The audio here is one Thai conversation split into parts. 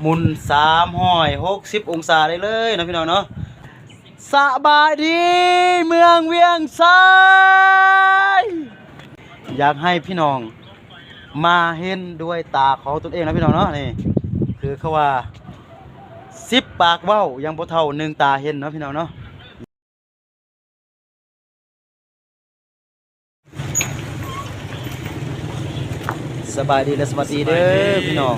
หมุนสามห้อยหกสิบองศาได้เลยนะพี่น้องเนาะสบายดีเมืองเวียงไซอยากให้พี่น้องมาเห็นด้วยตาของตนเองนะพี่น้องเนาะนี่คือเขาว่าสิบปากเว้ายังบ่เท่าหนึ่งตาเห็นเนาะพี่น้องเนาะสบายดีและสวัสดีเด้อพี่น้อง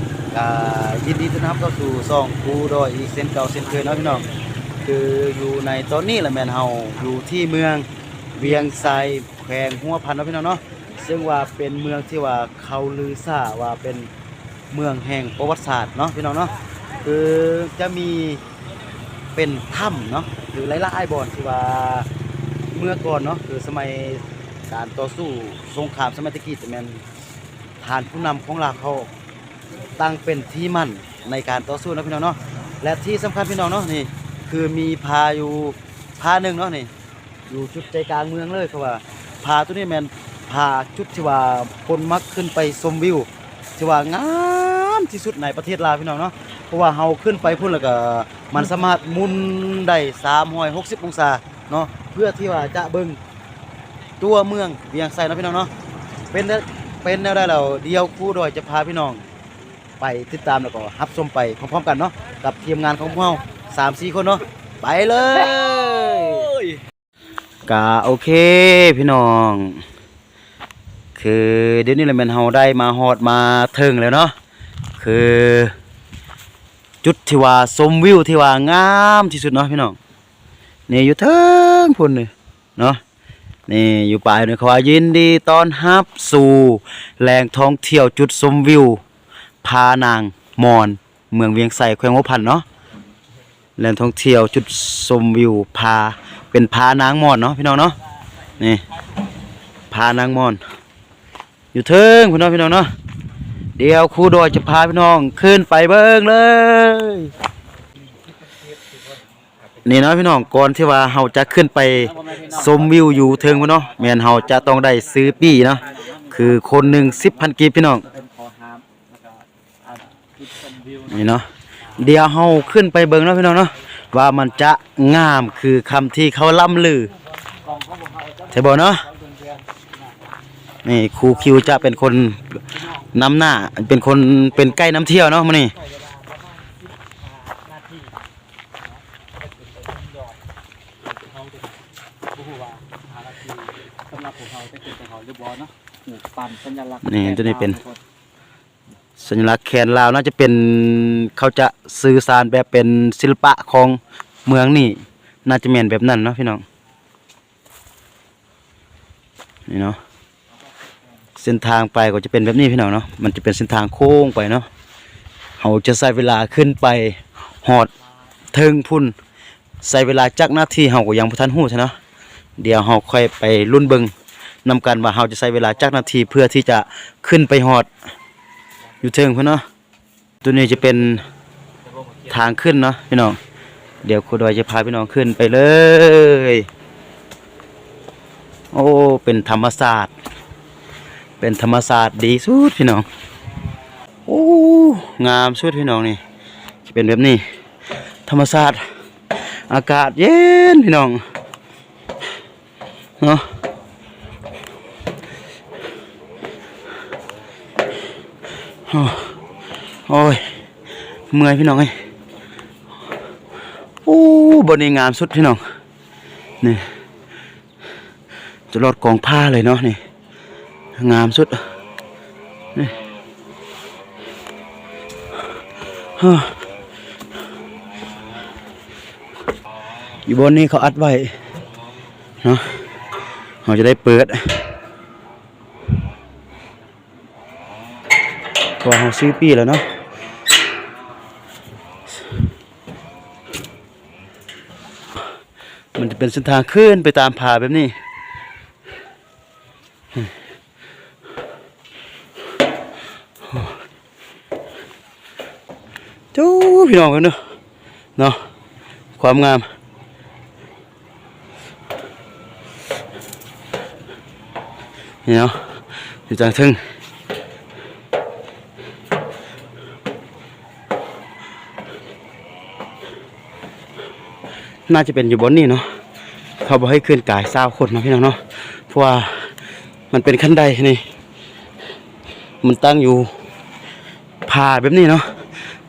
ยินดีต้อนรับเข้าสู่ซองกูดอยอีกเส้นเก่าเส้นเคยเนาะพี่น้องคืออยู่ในตอนนี้แหละแมนเฮาอยู่ที่เมืองเวียงไซแขวงหัวพันเนาะพี่น้องเนาะซึ่งว่าเป็นเมืองที่ว่าเขาลือซ่าว่าเป็นเมืองแห่งประวัติศาสตร์เนาะพี่น้องเนาะคือจะมีเป็นถ้ำเนาะหรือหลายๆบ่อนที่ว่าเมื่อก่อนเนาะคือสมัยการต่อสู้สงครามสมัยตะกี้จะแมนฐานผู้นำของเราเขา ตั้งเป็นที่มั่นในการต่อสู้นะพี่น้องเนาะและที่สำคัญพี่น้องเนาะนี่คือมีพาอยู่พาหนึ่งเนาะนี่อยู่จุดใจกลางเมืองเลยเขาว่าพาตัวนี้แมนพาจุดที่ว่าคนมักขึ้นไปชมวิวที่ว่างามที่สุดในประเทศลาวพี่น้องเนาะเพราะว่าเฮาขึ้นไปพุ่นแล้วก็มันสามารถมุนได้360องศาเนาะเพื่อที่ว่าจะเบิ่งตัวเมืองเวียงไซเนะพี่น้องเนาะเป็นเป็นแนวได้เราเดียวคู่ดอยจะพาพี่น้อง ไปติดตามแล้วก็รับชมไปพร้อมๆกันเนาะกับทีมงานของพวกเราสามสี่คนเนาะไปเลยกาโอเคพี่น้อง คือเดี๋ยวนี้แหละแมนเฮาได้มาฮอดมาถึงแล้วเนาะคือ จุดที่ว่าชมวิวที่ว่างามที่สุดเนาะพี่น้องนี่อยู่เทิงพุ่นนี่เนาะนี่อยู่ปลายนี่เขาว่ายินดีตอนรับสู่แหล่งท่องเที่ยวจุดชมวิว พานางมอนเมืองเวียงไสแขวงหัวพันเนาะแหล่งท่องเที่ยวจุดชมวิวพาเป็นพานางมอนเนาะพี่น้องเนาะนี่พานางมอน อยู่เทิงพี่น้องพี่น้องเนาะเดี๋ยวครูดอยจะพาพี่น้องขึ้นไปเบิ่งเลยนี่เนาะพี่น้องก่อนที่ว่าเฮาจะขึ้นไปชมวิวอยู่เทิงพุ่นเนาะแม่นเฮาจะต้องได้ซื้อปี้เนาะคือคนหนึ่ง10,000กีบพี่น้อง นี่เนาะเดี๋ยวเฮาขึ้นไปเบิ่งเนาะพี่น้องเนาะว่ามันจะงามคือคำที่เขาล่ำลือใช่บ่เนาะนี่ครูคิวจะเป็นคนนำหน้า เป็นคนเป็นไกด์นำเที่ยวเนาะมื้อนี้สำหรับพวกเขาจะเป็นของเขาเรียบร้อยเนาะหมูปั่นสัญลักษณ์นี่ตัวนี้เป็น สัญลักษณ์แขนลาวน่าจะเป็นเขาจะสื่อสารแบบเป็นศิลปะของเมืองนี่ น่าจะแม่นแบบนั้นเนาะพี่น้องนี่เนาะเส้นทางไปก็จะเป็นแบบนี้พี่น้องเนาะมันจะเป็นเส้นทางโค้งไปเนาะเราจะใช้เวลาขึ้นไปหอดเทิงพุ่นใช้เวลาจักหน้าที่เฮาก็ยังบ่ทันฮู้ใช่เนาะเดี๋ยวเฮาค่อยไปรุ่นเบิงนำกันว่าเฮาจะใช้เวลาจักนาทีเพื่อที่จะขึ้นไปหอด อยู่เทิงพุ่อนเนาะตัวนี้จะเป็นทางขึ้นเนาะพี่น้อง เดี๋ยวครูดอยจะพาพี่น้องขึ้นไปเลย โอ้ เป็นธรรมศาสตร์ เป็นธรรมศาสตร์ดีสุดพี่น้อง โอ้ งามสุดพี่น้องนี่ จะเป็นแบบนี้ ธรรมศาสตร์ อากาศเย็นพี่น้อง เนาะ โอ้ย เมื่อยพี่น้องเอ้ยโอ้บนนี้งามสุดพี่น้อง นี่จะรอดกองผ้าเลยเนาะนี่ งามสุด นี่ฮะอยู่บนนี้เขาอัดไว้ เนาะเราจะได้เปิด ก็เราซื้อปีแล้วเนาะมันจะเป็นเส้นทางขึ้นไปตามผาแบบนี้จู้พี่น้องกันเนาะเนาะความงามนี่เนาะอยู่จังทึ่ง น่าจะเป็นอยู่บนนี่เนาะเขาบอกให้ขึ้นกายสาคนนะพี่น้องเนาะเพราะว่ามันเป็นขั้นใดนี่ มันตั้งอยู่ผาแบบนี้เนาะ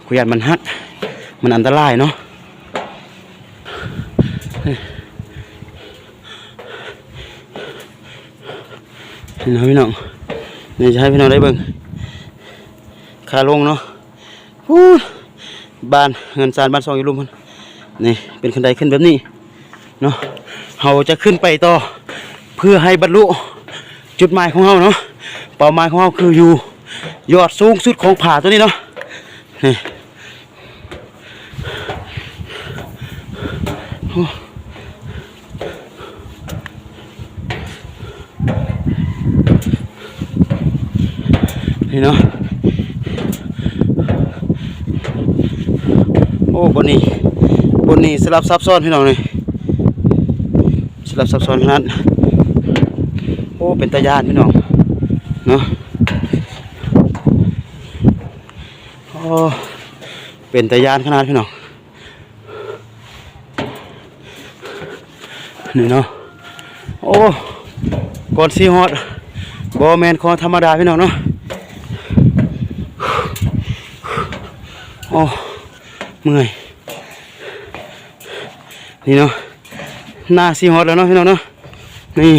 กุยานมันหัก มันอันตรายเนาะนี่เนาะพี่น้องนี่จะให้พี่น้องได้เบิ่งขาลงเนาะบ้านเงินซานบ้านซองอยู่รุมมัน นี่เป็นคันไดขึ้นแบบนี้เนาะเราจะขึ้นไปต่อเพื่อให้บรรลุจุดหมายของเราเนาะเป้าหมายของเราคืออยู่ยอดสูงสุดของผาตัวนี้เนาะนี่นี่เนาะโอ้บนนี้ บนนี้สลับซับซ้อนพี่น้องเลยสลับซับซ้อนขนาดโอ้เป็นตาญาติพี่น้องเนาะโอ้เป็นตาญาติขนาดพี่น้องนี่เนาะโอ้ก่อนสีฮอดบอแมนคอธรรมดาพี่น้องเนาะโอ้เมื่อย นี่เนาะหน้าสีฮอดแล้วเนาะพี่น้องเนาะนี่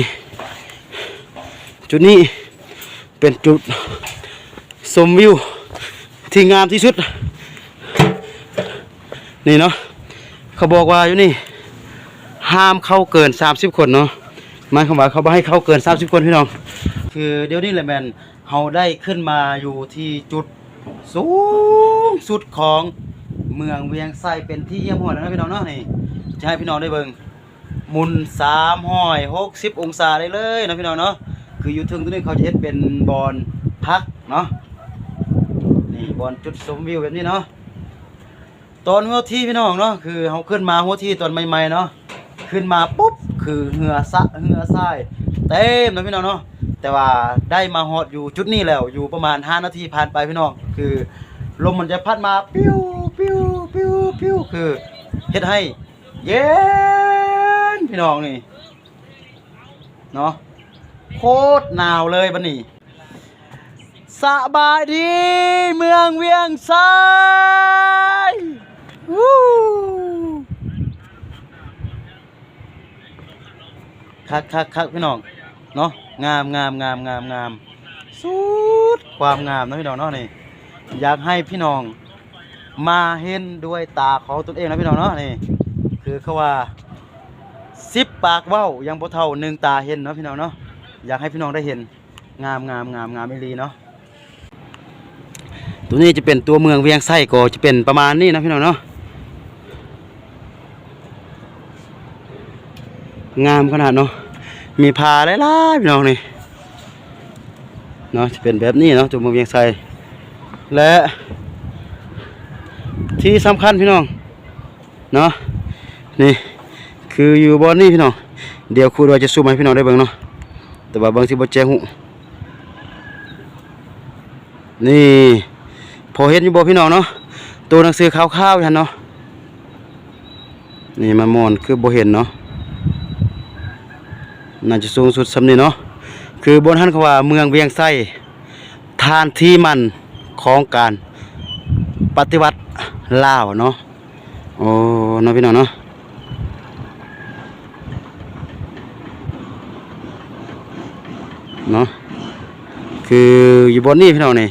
จุดนี้เป็นจุดชมวิวที่งามที่สุด นี่เนาะเขาบอกว่าอยู่นี่ห้ามเข้าเกิน 30 คนเนาะหมายความว่าเขาบ่ให้เข้าเกิน 30 คนพี่น้อง คือเดี๋ยวนี้แหละแมนเราได้ขึ้นมาอยู่ที่จุดสูงสุดของเมืองเวียงไส้เป็นที่เยี่ยมหอดแล้วนะพี่น้องเนาะนี่ จะให้พี่น้องได้เบิ่งหมุนสามห้อยหกสิบองศาได้เลยนะพี่น้องเนาะคืออยู่ถึงตัวนี้เขาจะเฮ็ดเป็นบอลพักเนาะนี่บอลจุดชมวิวแบบนี้เนาะตอนหัวที่พี่น้องเนาะคือเขาขึ้นมาหัวที่ตอนใหม่ๆเนาะขึ้นมาปุ๊บคือเหือสะเหือทรายเต็มนะพี่น้องเนาะแต่ว่าได้มาฮอดอยู่จุดนี้แล้วอยู่ประมาณ 5 นาทีผ่านไปพี่น้องคือลมมันจะพัดมาปิ้วปิ้วปิ้วปิ้วคือเฮ็ดให้ เย็นพี่น้องนี่เนาะโคตรหนาวเลยบันนี้สบายดี เมืองเวียงไซวู้คักคักคักพี่น้องเนาะงามงามงามงามงามสุดความงามนะพี่น้องเนาะนี่อยากให้พี่น้องมาเห็นด้วยตาของตนเองนะพี่น้องเนาะนี่ คือเขาว่าสิบปากเว้ายังบ่เท่าหนึ่งตาเห็นเนาะพี่น้องเนาะอยากให้พี่น้องได้เห็นงามงามงามงามอีหลีเนาะตัวนี้จะเป็นตัวเมืองเวียงไส้ก็จะเป็นประมาณนี้นะพี่น้องเนาะงามขนาดเนาะมีพาหลายๆพี่น้องนี่เนาะจะเป็นแบบนี้เนาะตัวเมืองเวียงไส้และที่สำคัญพี่น้องเนาะ นี่คืออยู่บอนนี่พี่น้องเดี๋ยวครูดอยจะซูมให้พี่น้องได้เบิ่งเนาะแต่ว่าบางทีบ่แจ้งหูนี่พอเห็นอยู่บ่พี่น้องเนาะตัวหนังสือขาวๆอยู่หั่นเนาะนี่มันมอนคือบ่เห็นเนาะน่าจะสูงสุดสำนี้เนาะคือบนหันเขาว่าเมืองเวียงไส้ทานที่มันของการปฏิวัติลาวเนาะโอ้เนาะพี่น้องเนาะ เนาะคืออยู่บนนี้พี่น้องนี่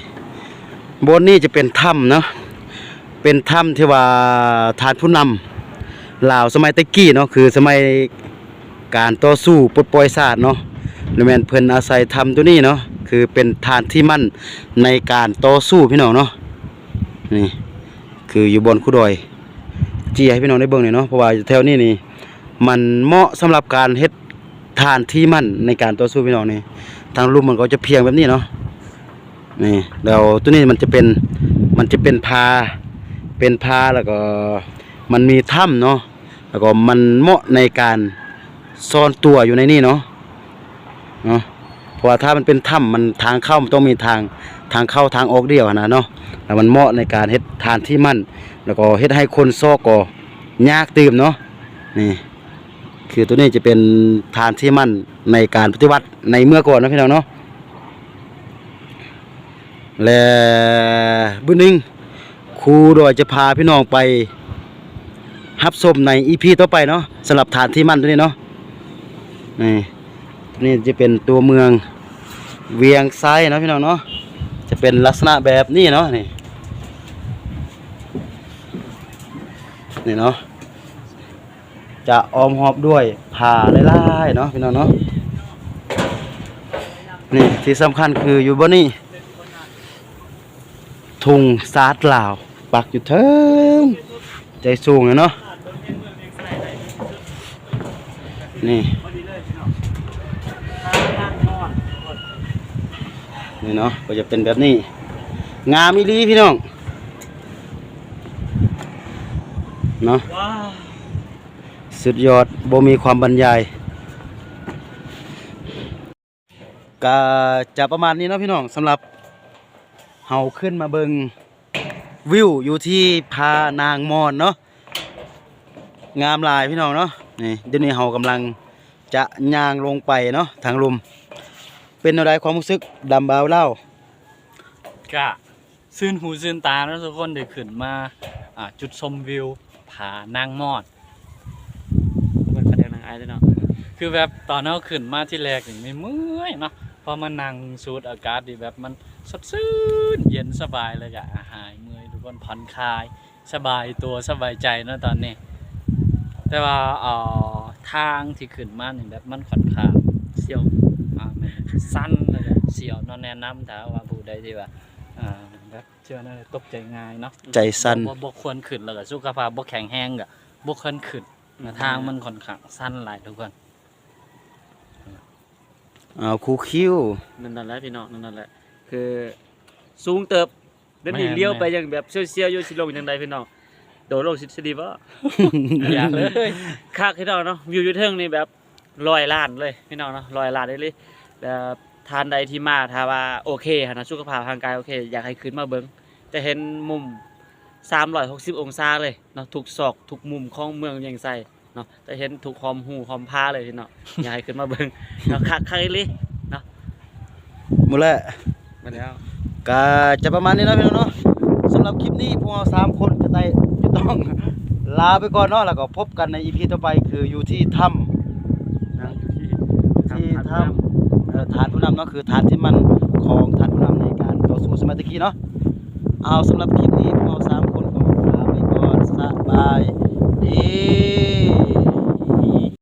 บนนี้จะเป็นถ้ำเนาะเป็นถ้ำที่ว่าทานผู้นำลาวสมัยตะกี้เนาะคือสมัยการต่อสู้ปลดปล่อยศาสตร์เนาะแล้วแม่นเพิ่นอาศัยถ้ำตัวนี้เนาะคือเป็นฐานที่มั่นในการต่อสู้พี่น้องเนาะนี่คืออยู่บนคูดอยจีให้พี่น้องได้เบิ่งหน่อยเนาะเพราะว่าแถวนี้นี่มันเหมาะสำหรับการเฮ็ดฐานที่มั่นในการต่อสู้พี่น้องนี่ ทางลุ่มมันก็จะเพียงแบบนี้เนาะนี่แล้วตัวนี้มันจะเป็นมันจะเป็นพาเป็นพาแล้วก็มันมีถ้ำเนาะแล้วก็มันเหมาะในการซ่อนตัวอยู่ในนี่เนาะเนาะเพราะว่าถ้ามันเป็นถ้ำมันทางเข้ามันต้องมีทางทางเข้าทางออกเดียวนะเนาะแล้วมันเหมาะในการเฮ็ดทานที่มั่น แล้วก็เฮ็ดให้คนซอกก็ยากตื่มเนาะนี่ คือตัวนี้จะเป็นฐานที่มั่นในการปฏิวัติในเมื่อก่อนนะพี่น้องเนาะและบุญนึงครูโดยจะพาพี่น้องไปรับชมในอีพีต่อไปเนาะสำหรับฐานที่มั่นตัวนี้เนาะนี่ตัวนี้จะเป็นตัวเมืองเวียงไซนะพี่น้องเนาะจะเป็นลักษณะแบบนี้เนาะนี่นี่เนาะ จะออมหอบด้วยผ่าไล่ๆเนาะพี่น้องเนาะนี่ที่สำคัญคืออยู่บนนี้ทุงซาดลาว ปักอยู่เทิงใจสูงเลยเนาะนี่นี่เนาะก็จะเป็นแบบนี้ งามอีลีพี่น้องเนาะ สุดยอดบ่มีความบรรยายก็จะประมาณนี้นะพี่น้องสำหรับเฮาขึ้นมาเบิงวิวอยู่ที่พานางมอนเนาะงามลายพี่น้องเนาะนี่เดี๋ยวนี้เฮากำลังจะย่างลงไปเนาะทางลมเป็นอะไรความรู้สึกดำบาวเล่ากะซื่นหูซื่นตาเนาะทุกคนได้ขึ้นมาจุดชมวิวผานางมอดมันกระเด็นนางไอ้ด้วยเนาะ คือแบบตอนเราขึ้นมาที่แรกนี่ไม่เมื่อยเนาะพอมานั่งสูดอากาศดีแบบมันสดชื่นเย็นสบายเลยอะหายเมื่อยทุกคนผ่อนคลายสบายตัวสบายใจเนาะตอนนี้ แต่ว่าเอ่อทางที่ขึ้นมานี่แบบมันค่อนข้างเสียวอ่าแม่นสั้นเลยอะเสียวเนาะแนะนำถ้าว่าผู้ใดที่ว่าอ่าแบบเชื่อนั่นตกใจง่ายเนาะใจสั้นบ่บ่ควรขึ้นแล้วก็สุขภาพบ่แข็งแรงก็บ่ควรขึ้นนะทางมันค่อนข้างสั้นหลายทุกคนเอาคูคิว นั่นนั่นแหละพี่น้องนั่นนั่นแหละคือสูงเติบเดี๋ยวนี้เลี้ยวไปอย่างแบบเซียวๆอยู่สิลงจังใดพี่น้องโดดลงสิสิดีบ่ อยากเลยคักพี่น้องเนาะวิวอยู่เทิงนี่แบบร้อยล้านเลยพี่น้องเนาะร้อยล้านได้เลยแล้วทานใดที่มาถ้าว่าโอเคหั้นนะสุขภาพทางกายโอเค อยากให้ขึ้นมาเบิ่งจะเห็นมุม 360 องศาเลยเนาะทุกซอกทุกมุมของเมืองเวียงไซ เนาะจะเห็นทุกหอมหูหอมผ้าเลยพี่น้องอยากให้ขึ้นมาเบิ่งเนาะคักคักอีหลีหมดแล้วมาแล้วก็จะประมาณนี้เนาะพี่น้องเนาะสำหรับคลิปนี้พวกเราสามคนจะได้จะต้องลาไปก่อนเนาะแล้วก็พบกันในอีพีต่อไปคืออยู่ที่ถ้ำนะที่ถ้ำเอ่อฐานผู้นำเนาะคือฐานที่มันของฐานผู้นำในการต่อสู้สมัยตะกี้เนาะเอาสำหรับคลิปนี้พวกเราสามคนก็ลาไปก่อนสบาย 咦